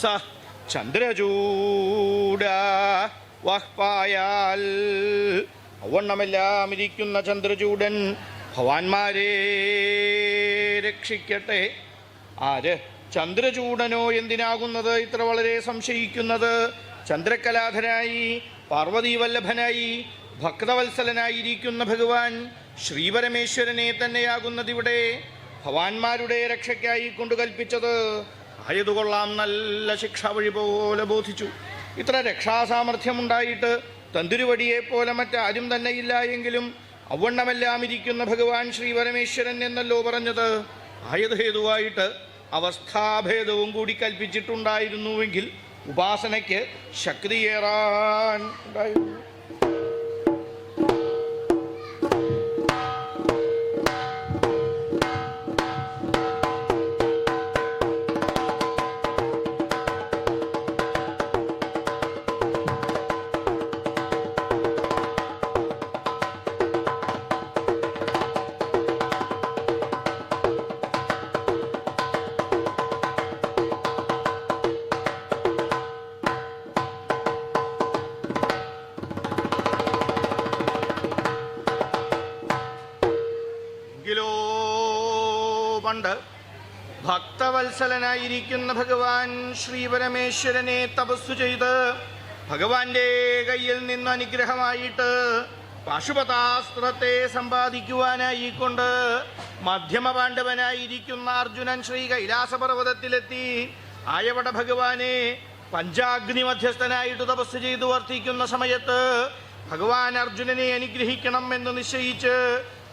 സ ചന്ദ്രചൂട വഹ്പായാൽ. അവണ്ണമെല്ലാം ഇരിക്കുന്ന ചന്ദ്രചൂടൻ ഭവാന്മാരെ രക്ഷിക്കട്ടെ. ആര്? ചന്ദ്രചൂടനോ എന്തിനാകുന്നത്? ഇത്ര വളരെ സംശയിക്കുന്നത്. ചന്ദ്രകലാധനായി പാർവതീവല്ലഭനായി ഭക്തവത്സലനായിരിക്കുന്ന ഭഗവാൻ ശ്രീപരമേശ്വരനെ തന്നെയാകുന്നതിവിടെ ഭവാന്മാരുടെ രക്ഷയ്ക്കായി കൊണ്ടു കൽപ്പിച്ചത്. ആയതുകൊള്ളാം നല്ല ശിക്ഷ വഴി പോലെ ബോധിച്ചു. ഇത്ര രക്ഷാസാമർഥ്യമുണ്ടായിട്ട് തന്തിരുവടിയെ പോലെ മറ്റാരും തന്നെയില്ല എങ്കിലും അവണ്ണമെല്ലാം ഇരിക്കുന്ന ഭഗവാൻ ശ്രീ പരമേശ്വരൻ എന്നല്ലോ പറഞ്ഞത്. ആയത് ഹേതുവായിട്ട് അവസ്ഥാഭേദവും കൂടി കൽപ്പിച്ചിട്ടുണ്ടായിരുന്നുവെങ്കിൽ ഉപാസനയ്ക്ക് ശക്തിയേറാൻ ഉണ്ടായിരുന്നു. ഭക്തവത്സലനായിരിക്കുന്ന ഭഗവാൻ ശ്രീപരമേശ്വരനെ തപസ്സു ചെയ്ത് ഭഗവാന്റെ കയ്യിൽ നിന്ന് അനുഗ്രഹമായിട്ട് പാശുപതാസ്ത്രത്തെ സമ്പാദിക്കുവാനായിക്കൊണ്ട് മധ്യമ പാണ്ഡവനായിരിക്കുന്ന അർജുനൻ ശ്രീ കൈലാസപർവതത്തിലെത്തി ആയവട ഭഗവാനെ പഞ്ചാഗ്നി മധ്യസ്ഥനായിട്ട് തപസ് ചെയ്തു വർത്തിക്കുന്ന സമയത്ത് ഭഗവാൻ അർജുനനെ അനുഗ്രഹിക്കണം എന്ന് നിശ്ചയിച്ച്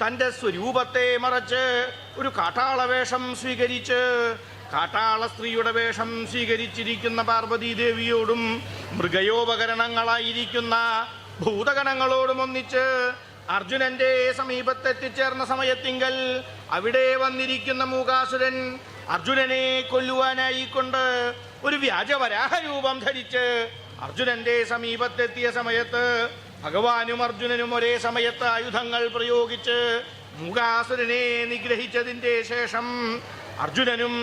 തന്റെ സ്വരൂപത്തെ മറച്ച് ഒരു കാട്ടാളവേഷം സ്വീകരിച്ച് കാട്ടാള സ്ത്രീയുടെ വേഷം സ്വീകരിച്ചിരിക്കുന്ന പാർവതീ ദേവിയോടും മൃഗയോപകരണങ്ങളായിരിക്കുന്ന ഭൂതഗണങ്ങളോടും ഒന്നിച്ച് അർജുനന്റെ സമീപത്തെത്തിച്ചേർന്ന സമയത്തിങ്കൽ അവിടെ വന്നിരിക്കുന്ന മൂകാസുരൻ അർജുനനെ കൊല്ലുവാനായിക്കൊണ്ട് ഒരു വ്യാജവരാഹ രൂപം ധരിച്ച് അർജുനന്റെ സമീപത്തെത്തിയ സമയത്ത് ഭഗവാനും അർജുനനും ഒരേ സമയത്ത് ആയുധങ്ങൾ പ്രയോഗിച്ച് മൂകാസുരനെ നിഗ്രഹിച്ചതിന്റെ ശേഷം അർജുനനും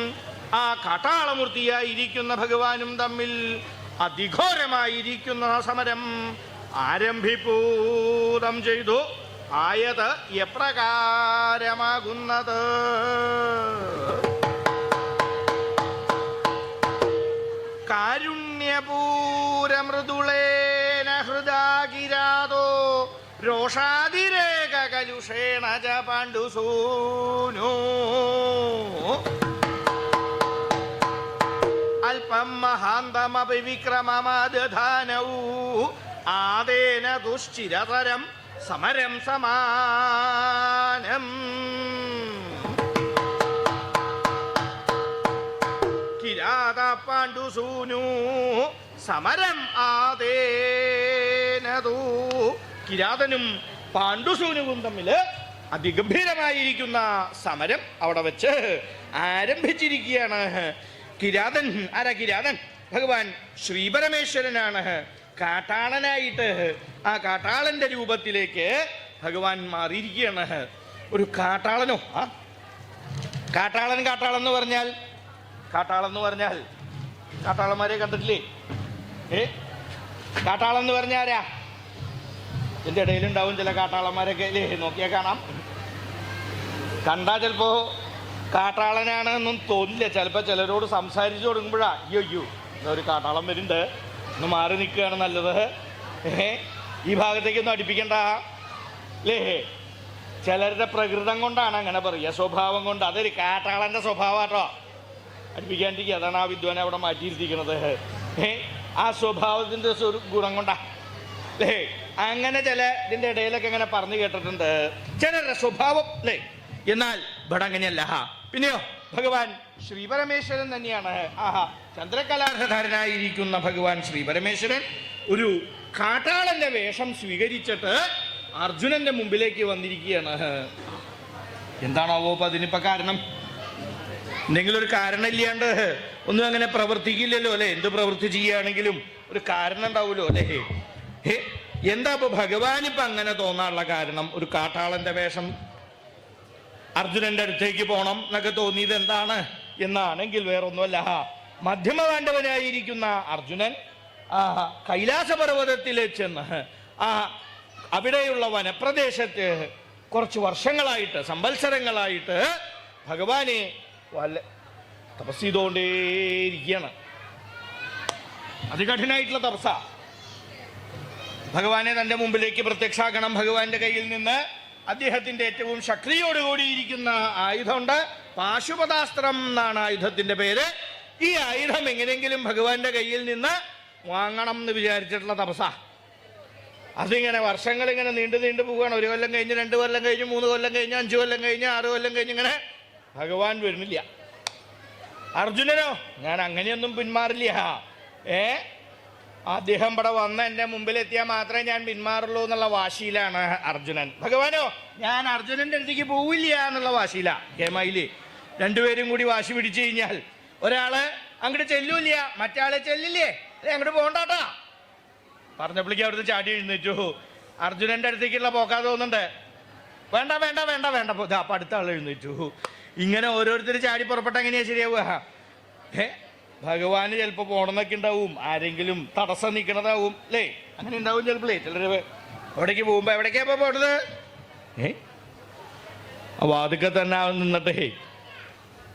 ആ കാട്ടാളമൂർത്തിയായിരിക്കുന്ന ഭഗവാനും തമ്മിൽ അതിഘോരമായിരിക്കുന്ന സമരം ആരംഭിപ്പൂതം ചെയ്തു. ആയത് എപ്രകാരമാകുന്നത്? കാരുണ്യപൂരമൃദുളേന ഹൃദാകിരാതോ രോഷാതിരേക കലുഷേണ പാണ്ഡുസൂനോ. അല്പം മഹാന്തമപി വിക്രമമദധാനൗ ആദേന ദുശ്ചിരതരം സമരം സമാനം കിരാത പാണ്ഡുസൂനു സമരം ആദേനതു കിരാതനും പാണ്ഡുസൂനുവും തമ്മിൽ അതിഗംഭീരമായിരിക്കുന്ന സമരം അവിടെ വെച്ച് ആരംഭിച്ചിരിക്കുകയാണ്. കിരാതൻ ആരാ കിരാതൻ. ഭഗവാൻ ശ്രീപരമേശ്വരനാണ്. കാട്ടാളനായിട്ട് ആ കാട്ടാളന്റെ രൂപത്തിലേക്ക് ഭഗവാൻ മാറിയിരിക്കുകയാണ്. ഒരു കാട്ടാളനോ? ആ? കാട്ടാളൻ കാട്ടാളൻ എന്ന് പറഞ്ഞാൽ? കാട്ടാളൻ എന്ന് പറഞ്ഞാൽ? കാട്ടാളന്മാരെ കണ്ടിട്ടില്ലേ? ഏ? കാട്ടാളൻ എന്ന് പറഞ്ഞാൽ ആരാ? ഇതിന്റെ ഇടയിലുണ്ടാവും ചില കാട്ടാളന്മാരൊക്കെ. അല്ലേ നോക്കിയാൽ കാണാം. കണ്ടാ ചിലപ്പോ കാട്ടാളനാണെന്നും തോന്നില്ല. ചിലപ്പോൾ ചിലരോട് സംസാരിച്ചു തുടങ്ങുമ്പോഴാ അയ്യോ അയ്യോ ഒരു കാട്ടാളൻ വരുന്നുണ്ട്. ഒന്ന് മാറി നിൽക്കുകയാണ് നല്ലത്. ഈ ഭാഗത്തേക്കൊന്നും അടുപ്പിക്കണ്ട. അല്ലേ ചിലരുടെ പ്രകൃതം കൊണ്ടാണ് അങ്ങനെ പറയുക. സ്വഭാവം കൊണ്ട്. അതൊരു കാട്ടാളന്റെ സ്വഭാവം കേട്ടോ അടുപ്പിക്കാണ്ടിരിക്കുക. അതാണ് ആ വിദ്വാനെ അവിടെ മാറ്റിയിരുത്തിക്കണത് ആ സ്വഭാവത്തിന്റെ ഒരു ഗുണം കൊണ്ടാ. അല്ലേ അങ്ങനെ ചില ഇതിന്റെ ഇടയിലൊക്കെ ഇങ്ങനെ പറഞ്ഞു കേട്ടിട്ടുണ്ട്. ചിലരുടെ സ്വഭാവം അല്ലേ എന്നാൽ ഇവിടെ അങ്ങനെയല്ല. പിന്നെയോ ഭഗവാൻ ശ്രീപരമേശ്വരൻ തന്നെയാണ്. ആഹാ ചന്ദ്രകലാധരനായിരിക്കുന്ന ഭഗവാൻ ശ്രീപരമേശ്വരൻ ഒരു കാട്ടാളന്റെ വേഷം സ്വീകരിച്ചിട്ട് അർജുനന്റെ മുമ്പിലേക്ക് വന്നിരിക്കുകയാണ്. എന്താണാവോ അപ്പൊ അതിനിപ്പോ കാരണം? എന്തെങ്കിലും ഒരു കാരണം ഇല്ലാണ്ട് ഒന്നും അങ്ങനെ പ്രവർത്തിക്കില്ലല്ലോ അല്ലെ? എന്ത് പ്രവൃത്തി ചെയ്യുകയാണെങ്കിലും ഒരു കാരണം ഉണ്ടാവുമല്ലോ അല്ലേ എന്താ ഇപ്പൊ ഭഗവാൻ ഇപ്പൊ അങ്ങനെ തോന്നാനുള്ള കാരണം? ഒരു കാട്ടാളന്റെ വേഷം അർജുനന്റെ അടുത്തേക്ക് പോണം എന്നൊക്കെ തോന്നിയത് എന്താണ്? എന്നാണെങ്കിൽ വേറൊന്നുമല്ല. മധ്യമപാണ്ഡവനായിരിക്കുന്ന അർജുനൻ ആ കൈലാസപർവതത്തിൽ ചെന്ന് ആ അവിടെയുള്ള വനപ്രദേശത്ത് കുറച്ച് വർഷങ്ങളായിട്ട് സംവത്സരങ്ങളായിട്ട് ഭഗവാനെ വല്ല തപസ് ചെയ്തുകൊണ്ടേയിരിക്കുകയാണ്. അതികഠിനായിട്ടുള്ള തപസ ഭഗവാനെ തന്റെ മുമ്പിലേക്ക് പ്രത്യക്ഷാക്കണം ഭഗവാന്റെ കയ്യിൽ നിന്ന് അദ്ദേഹത്തിന്റെ ഏറ്റവും ശക്തിയോടുകൂടിയിരിക്കുന്ന ആയുധമുണ്ട്. പാശുപതാസ്ത്രം എന്നാണ് ആയുധത്തിന്റെ പേര്. ഈ ആയുധം എങ്ങനെയെങ്കിലും ഭഗവാന്റെ കയ്യിൽ നിന്ന് വാങ്ങണം എന്ന് വിചാരിച്ചിട്ടുള്ള തപസ അതിങ്ങനെ വർഷങ്ങൾ ഇങ്ങനെ നീണ്ടു നീണ്ടു പോവുകയാണ്. ഒരു കൊല്ലം കഴിഞ്ഞ് രണ്ട് കൊല്ലം കഴിഞ്ഞ് മൂന്ന് കൊല്ലം കഴിഞ്ഞ് അഞ്ച് കൊല്ലം കഴിഞ്ഞ് ആറ് കൊല്ലം കഴിഞ്ഞ് ഇങ്ങനെ ഭഗവാൻ വരുന്നില്ല. അർജുനനോ ഞാൻ അങ്ങനെയൊന്നും പിന്മാറില്ല. ഏ? അദ്ദേഹം ഇവിടെ വന്ന് എന്റെ മുമ്പിൽ എത്തിയാൽ മാത്രമേ ഞാൻ പിന്മാറുള്ളൂ എന്നുള്ള വാശിയിലാണ് അർജുനൻ. ഭഗവാനോ ഞാൻ അർജുനന്റെ അടുത്തേക്ക് പോവില്ല എന്നുള്ള വാശിയില. ഹേമയിൽ രണ്ടുപേരും കൂടി വാശി പിടിച്ചു കഴിഞ്ഞാൽ ഒരാൾ അങ്ങോട്ട് ചെല്ലൂല്ല മറ്റാളെ ചെല്ലില്ലേ? അല്ലെ അങ്ങോട്ട് പോണ്ടാട്ടാ. പറഞ്ഞപ്പോഴേക്ക് അവിടുന്ന് ചാടി എഴുന്നേറ്റു. അർജുനന്റെ അടുത്തേക്കുള്ള പോക്കാ തോന്നുന്നുണ്ട്. വേണ്ട വേണ്ട വേണ്ട വേണ്ട. അപ്പൊ അടുത്ത ആൾ എഴുന്നേറ്റു. ഇങ്ങനെ ഓരോരുത്തർ ചാടി പുറപ്പെട്ട എങ്ങനെയാ ശരിയാവുക? ഏ ഭഗവാന് ചിലപ്പോ പോണെന്നൊക്കെ ഉണ്ടാവും. ആരെങ്കിലും തടസ്സം നിൽക്കണതാവും അല്ലേ അങ്ങനെ ഉണ്ടാവും ചിലപ്പോഴേ ചിലര് എവിടേക്ക് പോകുമ്പോ എവിടേക്കാ പോണത്? ഏ? ആ വാതുക്കെ തന്നെ അവൻ നിന്നിട്ടേ.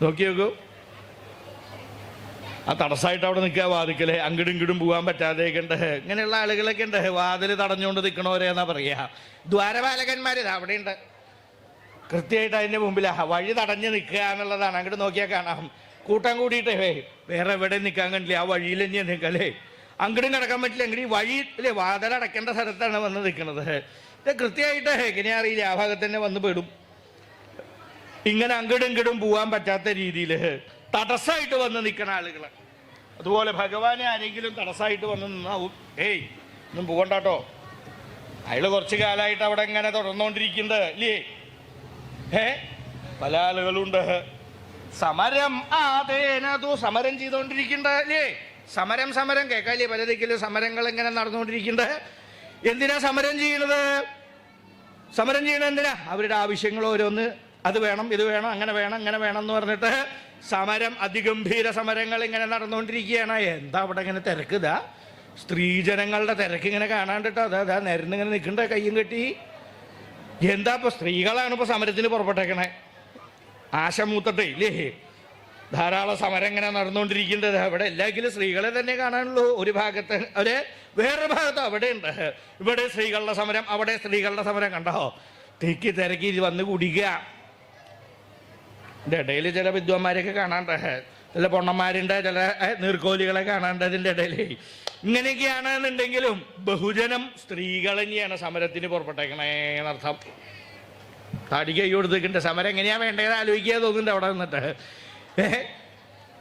നോക്കി നോക്കൂ. ആ തടസ്സമായിട്ട് അവിടെ നിൽക്കുക വാതിക്കൽ അങ്ങടും ഇങ്ങടും പോകാൻ പറ്റാതെ ഉണ്ട് ഇങ്ങനെയുള്ള ആളുകളൊക്കെ ഉണ്ട്. വാതിൽ തടഞ്ഞുകൊണ്ട് നിൽക്കണവരെന്നാ പറയാ. ദ്വാരപാലകന്മാര് ഇതാ അവിടെ ഉണ്ട് കൃത്യമായിട്ട് അതിന്റെ മുമ്പിലാ. വഴി തടഞ്ഞു നിൽക്കുക എന്നുള്ളതാണ്. അങ്ങോട്ട് നോക്കിയാൽ കാണാം. കൂട്ടം കൂടിയിട്ടേ വേറെ എവിടെ നിൽക്കാൻ കണ്ടില്ല? ആ വഴിയിൽ തന്നെ നിൽക്കല്ലേ അങ്ങോട്ടും കിടക്കാൻ പറ്റില്ല. അങ്ങനെ ഈ വഴി അല്ലേ വാതിൽ അടയ്ക്കേണ്ട സ്ഥലത്താണ് വന്ന് നിൽക്കുന്നത് ഇത് കൃത്യമായിട്ട് എങ്ങനെയാ അറിയില്ല. ആ ഭാഗത്ത് തന്നെ വന്ന് പെടും. ഇങ്ങനെ അങ്ങടും ഇങ്ങടും പോകാൻ പറ്റാത്ത രീതിയിൽ തടസ്സമായിട്ട് വന്ന് നിൽക്കുന്ന ആളുകൾ അതുപോലെ ഭഗവാനെ ആരെങ്കിലും തടസ്സമായിട്ട് വന്ന് നിന്നാവും. ഏയ് ഒന്നും പോകണ്ടാട്ടോ. അയാൾ കുറച്ച് കാലമായിട്ട് അവിടെ ഇങ്ങനെ തുടർന്നുകൊണ്ടിരിക്കുന്നത് ഇല്ലേ? ഏ? പല ആളുകളുണ്ട്. സമരം ആതേനതു സമരം ചെയ്തുകൊണ്ടിരിക്കണ്ടല്ലേ സമരം സമരം കേക്കാല്ലേ? പല ദിക്കിലും സമരങ്ങൾ എങ്ങനെ നടന്നുകൊണ്ടിരിക്കുന്നത് എന്തിനാ സമരം ചെയ്യണത്? സമരം ചെയ്യണത് എന്തിനാ? അവരുടെ ആവശ്യങ്ങൾ ഓരോന്ന്. അത് വേണം ഇത് വേണം അങ്ങനെ വേണം അങ്ങനെ വേണം എന്ന് പറഞ്ഞിട്ട് സമരം അതിഗംഭീര സമരങ്ങൾ ഇങ്ങനെ നടന്നുകൊണ്ടിരിക്കുകയാണ്. എന്താ അവിടെ ഇങ്ങനെ തിരക്കുതാ സ്ത്രീജനങ്ങളുടെ തിരക്ക് ഇങ്ങനെ കാണാണ്ടിട്ടോ അതാ അതാ ഇങ്ങനെ നിൽക്കണ്ട കയ്യും കെട്ടി. എന്താ ഇപ്പൊ സ്ത്രീകളാണ് ഇപ്പൊ സമരത്തിന് പുറപ്പെട്ടേക്കണേ? ആശ മൂത്തട്ടെ ഇല്ലേ ധാരാളം സമരം ഇങ്ങനെ നടന്നുകൊണ്ടിരിക്കുന്നത്. അവിടെ എല്ലാക്കിലും സ്ത്രീകളെ തന്നെ കാണാനുള്ളൂ. ഒരു ഭാഗത്ത് അവർ വേറൊരു ഭാഗത്ത് അവിടെ ഉണ്ട് ഇവിടെ സ്ത്രീകളുടെ സമരം അവിടെ സ്ത്രീകളുടെ സമരം കണ്ടോ? തിക്കി തിരക്കി ഇത് വന്ന് കുടിക്കുക. ഇതിന്റെ ഇടയിൽ ചില വിദ്വാന്മാരെയൊക്കെ കാണാണ്ട്. ചില പൊണ്ണന്മാരുണ്ട് ചില നീർക്കോലികളെ കാണാണ്ട് ഇതിന്റെ ഇടയിൽ. ഇങ്ങനെയൊക്കെയാണെന്നുണ്ടെങ്കിലും ബഹുജനം സ്ത്രീകൾ തന്നെയാണ് സമരത്തിന് പുറപ്പെട്ടേക്കണേ എന്നർത്ഥം. താടി കൈ കൊടുത്തിട്ടുണ്ട് സമരം എങ്ങനെയാ വേണ്ടത് ആലോചിക്കുക തോന്നുന്നുണ്ട് അവിടെ നിന്നിട്ട്?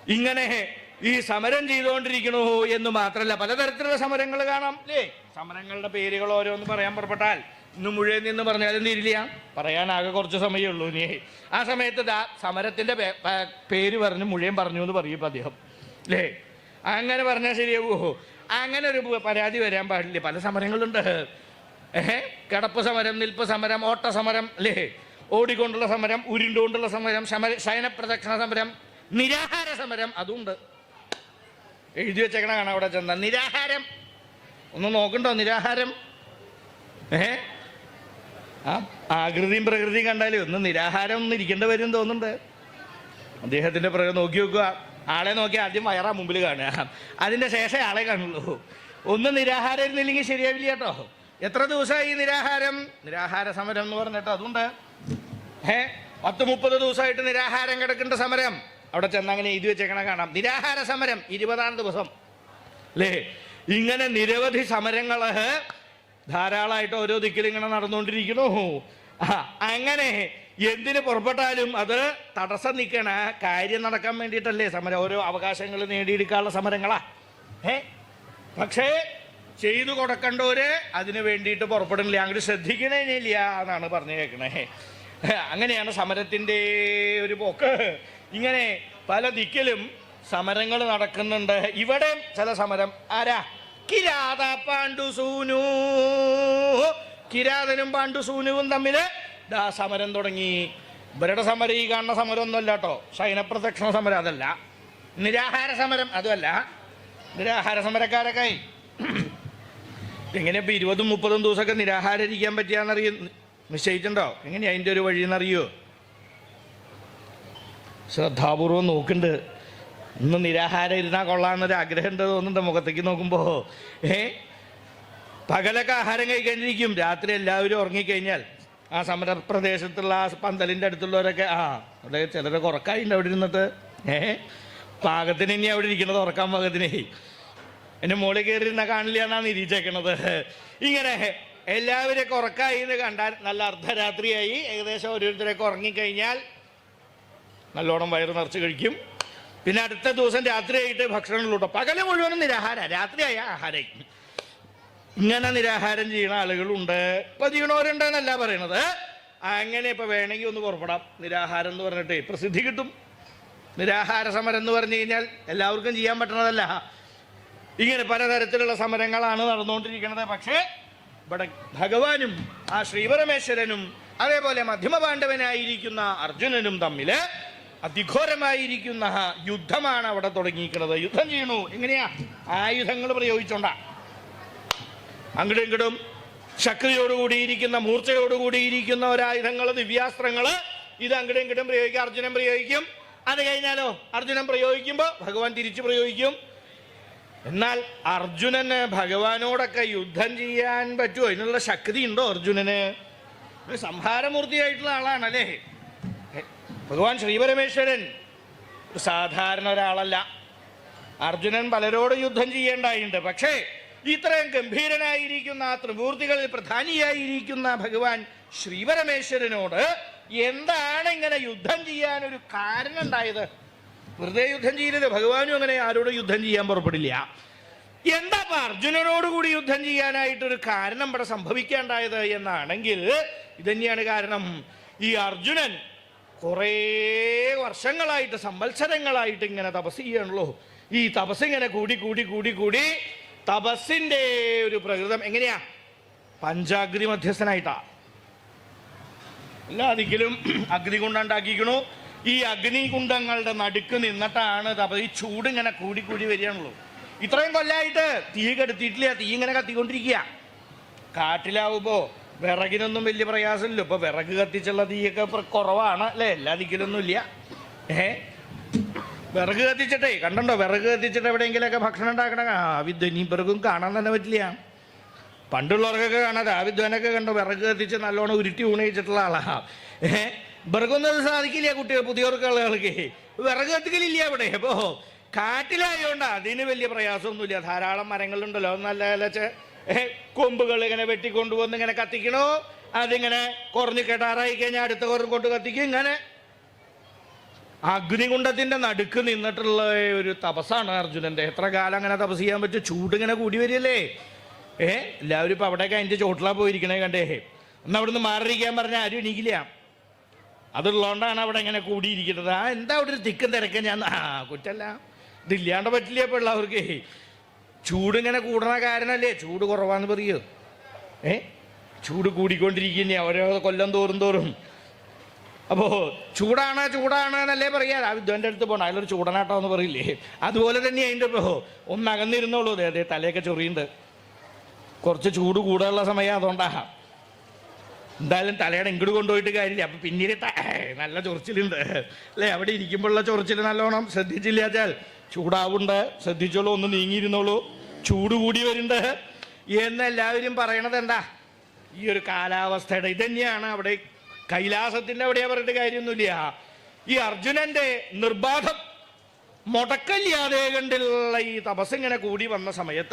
ഇങ്ങനെ ഈ സമരം ചെയ്തുകൊണ്ടിരിക്കണു എന്ന് മാത്രമല്ല പലതരത്തിലുള്ള സമരങ്ങൾ കാണാം. അല്ലേ സമരങ്ങളുടെ പേരുകൾ ഓരോന്ന് പറയാൻ പുറപ്പെട്ടാൽ ഇന്ന് മുഴുവൻ നിന്ന് പറഞ്ഞാലും തീരില്ല പറയാനാകെ കുറച്ച് സമയമേ ഉള്ളൂ ഇനി. ആ സമയത്ത് ദാ പ- പേര് പറഞ്ഞ് മുഴുവൻ പറഞ്ഞു എന്ന് പറയും അദ്ദേഹം. അല്ലേ അങ്ങനെ പറഞ്ഞാൽ ശരിയാവൂ? അങ്ങനെ ഒരു പരാതി വരാൻ പാടില്ല. പല സമരങ്ങളുണ്ട്. ഏഹ്? കിടപ്പ് സമരം നിൽപ്പ് സമരം ഓട്ട സമരം അല്ലേ ഓടിക്കൊണ്ടുള്ള സമരം ഉരുണ്ടുകൊണ്ടുള്ള സമരം ശമര ശയനപ്രദക്ഷിണ സമരം നിരാഹാര സമരം അതുണ്ട്. എഴുതി വെച്ചേക്കണ കാണാം അവിടെ ചെന്ന. നിരാഹാരം. ഒന്ന് നോക്കണ്ടോ? നിരാഹാരം. ഏ ആ ആകൃതിയും പ്രകൃതിയും കണ്ടാലേ ഒന്ന് നിരാഹാരം ഒന്ന് ഇരിക്കേണ്ട വരും തോന്നുന്നുണ്ട്. അദ്ദേഹത്തിന്റെ പ്രകൃതി നോക്കി നോക്കുക ആളെ നോക്കി ആദ്യം വയറാ മുമ്പിൽ കാണുക. അതിന്റെ ശേഷം ആളെ കാണുള്ളൂ. ഒന്ന് നിരാഹാരം ഇരുന്നില്ലെങ്കിൽ ശരിയാവില്ല കേട്ടോ. എത്ര ദിവസമായി നിരാഹാരം? നിരാഹാര സമരം എന്ന് പറഞ്ഞിട്ട് അതുണ്ട്. ഏ പത്ത് മുപ്പത് ദിവസമായിട്ട് നിരാഹാരം കിടക്കേണ്ട സമരം. അവിടെ ചെന്ന് അങ്ങനെ എഴുതി വെച്ചേക്കണ കാണാം. നിരാഹാര സമരം ഇരുപതാം ദിവസം. അല്ലേ ഇങ്ങനെ നിരവധി സമരങ്ങൾ ധാരാളമായിട്ട് ഓരോ ദിക്കിലും ഇങ്ങനെ നടന്നുകൊണ്ടിരിക്കണു അങ്ങനെ എന്തിന് പുറപ്പെട്ടാലും അത് തടസ്സം നിൽക്കണ കാര്യം നടക്കാൻ വേണ്ടിയിട്ടല്ലേ സമരം ഓരോ അവകാശങ്ങൾ നേടിയെടുക്കാനുള്ള സമരങ്ങളാ. ഏ പക്ഷേ ചെയ്തു കൊടുക്കേണ്ടവര് അതിന് വേണ്ടിയിട്ട് പുറപ്പെടുന്നില്ല. അങ്ങോട്ട് ശ്രദ്ധിക്കണേ ഇല്ല എന്നാണ് പറഞ്ഞു കേൾക്കണേ അങ്ങനെയാണ് സമരത്തിന്റെ ഒരു പോക്ക്. ഇങ്ങനെ പല ദിക്കിലും സമരങ്ങൾ നടക്കുന്നുണ്ട്. ഇവിടെ ചില സമരം ആരാ? കിരാത പാണ്ഡു സൂനു. കിരാതനും പാണ്ഡു സൂനുവും തമ്മിൽ ദാ സമരം തുടങ്ങി. ഇവരുടെ സമരം ഈ കാണുന്ന സമരം ഒന്നുമല്ല കേട്ടോ. ശൈനപ്രദക്ഷിണ സമരം അതല്ല. നിരാഹാര സമരം അതുമല്ല. നിരാഹാര സമരക്കാരൊക്കെ എങ്ങനെ ഇപ്പൊ ഇരുപതും മുപ്പതും ദിവസമൊക്കെ നിരാഹാരം ഇരിക്കാൻ പറ്റിയാന്നറിയ നിശ്ചയിച്ചിട്ടുണ്ടോ? എങ്ങനെയാ അതിന്റെ ഒരു വഴിയെന്നറിയോ? ശ്രദ്ധാപൂർവം നോക്കുന്നുണ്ട്. ഇന്ന് നിരാഹാരം ഇരുന്നാൽ കൊള്ളാമെന്നൊരു ആഗ്രഹമുണ്ട് തോന്നുന്നുണ്ട് മുഖത്തേക്ക് നോക്കുമ്പോൾ ഏ? പകലൊക്കെ ആഹാരം കഴിക്കാണ്ടിരിക്കും രാത്രി എല്ലാവരും ഉറങ്ങിക്കഴിഞ്ഞാൽ ആ സമരപ്രദേശത്തുള്ള ആ പന്തലിന്റെ അടുത്തുള്ളവരൊക്കെ ആ അതായത് ചിലരൊക്കെ ഉറക്കായിട്ടുണ്ട് അവിടെ ഇരുന്നിട്ട്. ഏ? പാകത്തിന് ഇനി അവിടെ ഇരിക്കണത് ഉറക്കാൻ പാകത്തിനേ. എന്റെ മുകളിൽ കയറിയിരുന്ന കാണില്ല എന്നാണ് നിരീക്ഷിക്കണത് ഇങ്ങനെ എല്ലാവരെയൊക്കെ ഉറക്കായി എന്ന് കണ്ടാൽ നല്ല അർദ്ധരാത്രിയായി. ഏകദേശം ഓരോരുത്തരൊക്കെ ഉറങ്ങിക്കഴിഞ്ഞാൽ നല്ലോണം വയറ് നിറച്ച് കഴിക്കും. പിന്നെ അടുത്ത ദിവസം രാത്രിയായിട്ട് ഭക്ഷണങ്ങളിലൂട്ടോ പകല മുഴുവനും നിരാഹാര. രാത്രിയായ ആഹാരം ഇങ്ങനെ നിരാഹാരം ചെയ്യുന്ന ആളുകളുണ്ട്. ഇപ്പൊ ചെയ്യണവരുണ്ടെന്നല്ല പറയണത്. അങ്ങനെ ഇപ്പൊ വേണമെങ്കിൽ ഒന്ന് പുറപ്പെടാം. നിരാഹാരം എന്ന് പറഞ്ഞിട്ട് പ്രസിദ്ധി കിട്ടും. നിരാഹാര സമരം എന്ന് പറഞ്ഞു കഴിഞ്ഞാൽ എല്ലാവർക്കും ചെയ്യാൻ പറ്റണതല്ല. ഇങ്ങനെ പലതരത്തിലുള്ള സമരങ്ങളാണ് നടന്നുകൊണ്ടിരിക്കുന്നത്. പക്ഷേ ഇവിടെ ഭഗവാനും ആ ശ്രീപരമേശ്വരനും അതേപോലെ മധ്യമ പാണ്ഡവനായിരിക്കുന്ന അർജുനനും തമ്മിൽ അതിഘോരമായിരിക്കുന്ന യുദ്ധമാണ് അവിടെ തുടങ്ങിയിരിക്കുന്നത്. യുദ്ധം ചെയ്യണു. എങ്ങനെയാ? ആയുധങ്ങൾ പ്രയോഗിച്ചോണ്ട. അങ്ങടും ഇങ്ങടും ശക്തിയോടുകൂടിയിരിക്കുന്ന മൂർച്ചയോടുകൂടിയിരിക്കുന്ന ഒരായുധങ്ങൾ ദിവ്യാസ്ത്രങ്ങൾ ഇത് അങ്ങടും ഇങ്ങടും പ്രയോഗിക്കും. അർജുനൻ പ്രയോഗിക്കും. അത് കഴിഞ്ഞാലോ? അർജുനൻ പ്രയോഗിക്കുമ്പോൾ ഭഗവാൻ തിരിച്ചു പ്രയോഗിക്കും. എന്നാൽ അർജുനന് ഭഗവാനോടൊക്കെ യുദ്ധം ചെയ്യാൻ പറ്റുമോ? അതിനുള്ള ശക്തി ഉണ്ടോ അർജുനന്? സംഹാരമൂർത്തിയായിട്ടുള്ള ആളാണല്ലേ? ഭഗവാൻ ശ്രീപരമേശ്വരൻ സാധാരണ ഒരാളല്ല. അർജുനൻ പലരോട് യുദ്ധം ചെയ്യേണ്ടായിട്ടുണ്ട് പക്ഷേ ഇത്രയും ഗംഭീരനായിരിക്കുന്ന ആ ത്രിമൂർത്തികളിൽ പ്രധാനിയായിരിക്കുന്ന ഭഗവാൻ ശ്രീപരമേശ്വരനോട് എന്താണ് ഇങ്ങനെ യുദ്ധം ചെയ്യാൻ ഒരു കാരണം ഉണ്ടായത്? വെറുതെ യുദ്ധം ചെയ്യരുത്. ഭഗവാനും അങ്ങനെ ആരോടും യുദ്ധം ചെയ്യാൻ പുറപ്പെടില്ല. എന്താ അർജുനനോടുകൂടി അർജുനനോട് കൂടി യുദ്ധം ചെയ്യാനായിട്ടൊരു കാരണം ഇവിടെ സംഭവിക്കേണ്ടായത് എന്നാണെങ്കിൽ ഇതന്നെയാണ് കാരണം. ഈ അർജുനൻ കുറേ വർഷങ്ങളായിട്ട് സംവത്സരങ്ങളായിട്ട് ഇങ്ങനെ തപസ് ചെയ്യണല്ലോ ഈ തപസ് ഇങ്ങനെ കൂടി കൂടി കൂടി കൂടി തപസ്സിന്റെ ഒരു പ്രകൃതം എങ്ങനെയാ? പഞ്ചാഗ്രി മധ്യസ്ഥനായിട്ടാ എല്ലാ ദിക്കിലും അഗ്നി ഉണ്ടാക്കിക്കണു ഈ അഗ്നികുണ്ടങ്ങളുടെ നടുക്ക് നിന്നിട്ടാണ് തപ ഈ ചൂട് ഇങ്ങനെ കൂടി കൂടി വരികയാണല്ലോ. ഇത്രയും കൊല്ലായിട്ട് തീ കെടുത്തിയിട്ടില്ല. തീ ഇങ്ങനെ കത്തിക്കൊണ്ടിരിക്കുക. കാട്ടിലാവുമ്പോ വിറകിനൊന്നും വലിയ പ്രയാസമില്ല. ഇപ്പൊ വിറക് കത്തിച്ചുള്ള തീയൊക്കെ കുറവാണ് അല്ലേ? എല്ലാ ദിക്കിലൊന്നും ഇല്ല. ഏ? വിറക് കത്തിച്ചിട്ടേ കണ്ടോ വിറക് കത്തിച്ചിട്ട് എവിടെയെങ്കിലൊക്കെ ഭക്ഷണം ഉണ്ടാക്കണ. ആ വിദ്വനി പിറകും കാണാൻ തന്നെ പറ്റില്ല. പണ്ടുള്ളവർക്കൊക്കെ കാണാതെ രാവിദ്വാനൊക്കെ കണ്ടോ? വിറക് കത്തിച്ച് നല്ലോണം ഉരുട്ടി ഊണയിച്ചിട്ടുള്ള ആളാ. ഏഹ് വിറകൊന്നും അത് സാധിക്കില്ല കുട്ടികൾ പുതിയവർക്ക് ആളുകൾക്ക് വിറക് കത്തിക്കലില്ല അവിടെ അപ്പോ കാട്ടിലായോണ്ട് അതിന് വലിയ പ്രയാസമൊന്നുമില്ല. ധാരാളം മരങ്ങളുണ്ടല്ലോ. നല്ല നല്ല ഏഹ് കൊമ്പുകൾ ഇങ്ങനെ വെട്ടിക്കൊണ്ടുവന്ന് ഇങ്ങനെ കത്തിക്കണോ? അതിങ്ങനെ കുറഞ്ഞു കെട്ടാറായി കഴിഞ്ഞാൽ അടുത്ത കുറം കൊണ്ട് കത്തിക്കും ഇങ്ങനെ. അഗ്നികുണ്ടത്തിന്റെ നടുക്ക് നിന്നിട്ടുള്ള ഒരു തപസ്സാണ് അർജുനന്റെ. എത്ര കാലം അങ്ങനെ തപസ് ചെയ്യാൻ പറ്റും? ചൂട് ഇങ്ങനെ കൂടി വരില്ലേ? ഏ എല്ലാവരും ഇപ്പൊ അവിടെയൊക്കെ അതിന്റെ ചോട്ടിലാ പോയിരിക്കണേ കണ്ടേ. എന്നാ അവിടുന്ന് മാറിയിരിക്കാൻ പറഞ്ഞാൽ ആരും എണീക്കില്ല അതുള്ളതുകൊണ്ടാണ് അവിടെ ഇങ്ങനെ കൂടിയിരിക്കുന്നത്. ആ എന്താ അവിടെ ഒരു തിക്കും തിരക്കും? ഞാൻ ആ കുറ്റല്ല. ഇതില്ലാണ്ട് പറ്റില്ല ഇപ്പൊ ചൂടിങ്ങനെ കൂടണ കാരണല്ലേ? ചൂട് കുറവാന്ന് പറയോ. ഏ? ചൂട് കൂടിക്കൊണ്ടിരിക്കുന്നേ ഓരോ കൊല്ലം തോറും തോറും. അപ്പോ ചൂടാണ് ചൂടാണ് എന്നല്ലേ പറയാ? ആ വിദ്വന്റെ അടുത്ത് പോണം. അതിലൊരു ചൂടനാട്ടോ എന്ന് പറയില്ലേ? അതുപോലെ തന്നെ അതിന്റെ ഇപ്പോ ഒന്ന് അകന്നിരുന്നോളൂ അതെ അതെ തലയൊക്കെ ചൊറിയുണ്ട്. കുറച്ച് ചൂട് കൂടാനുള്ള സമയം അതുകൊണ്ടാ. എന്തായാലും തലയുടെ ഇങ്ങോട്ട് കൊണ്ടുപോയിട്ട് കാര്യമില്ല. അപ്പൊ പിന്നീട് നല്ല ചൊറിച്ചിലുണ്ട്. അല്ലേ? അവിടെ ഇരിക്കുമ്പോഴുള്ള ചൊറിച്ചിൽ നല്ലോണം ശ്രദ്ധിച്ചില്ലാച്ചാൽ ചൂടാവുണ്ട്. ശ്രദ്ധിച്ചോളൂ ഒന്ന് നീങ്ങിയിരുന്നോളൂ. ചൂട് കൂടി വരുന്നുണ്ട് എന്ന് എല്ലാവരും പറയണത് എന്താ? ഈ ഒരു കാലാവസ്ഥയുടെ ഇതന്നെയാണ് അവിടെ കൈലാസത്തിന്റെ അവിടെ പറഞ്ഞിട്ട് കാര്യമൊന്നുമില്ല. ഈ അർജുനന്റെ നിർബാധം മുടക്കല്ലാതെ കണ്ടുള്ള ഈ തപസ് ഇങ്ങനെ കൂടി വന്ന സമയത്ത്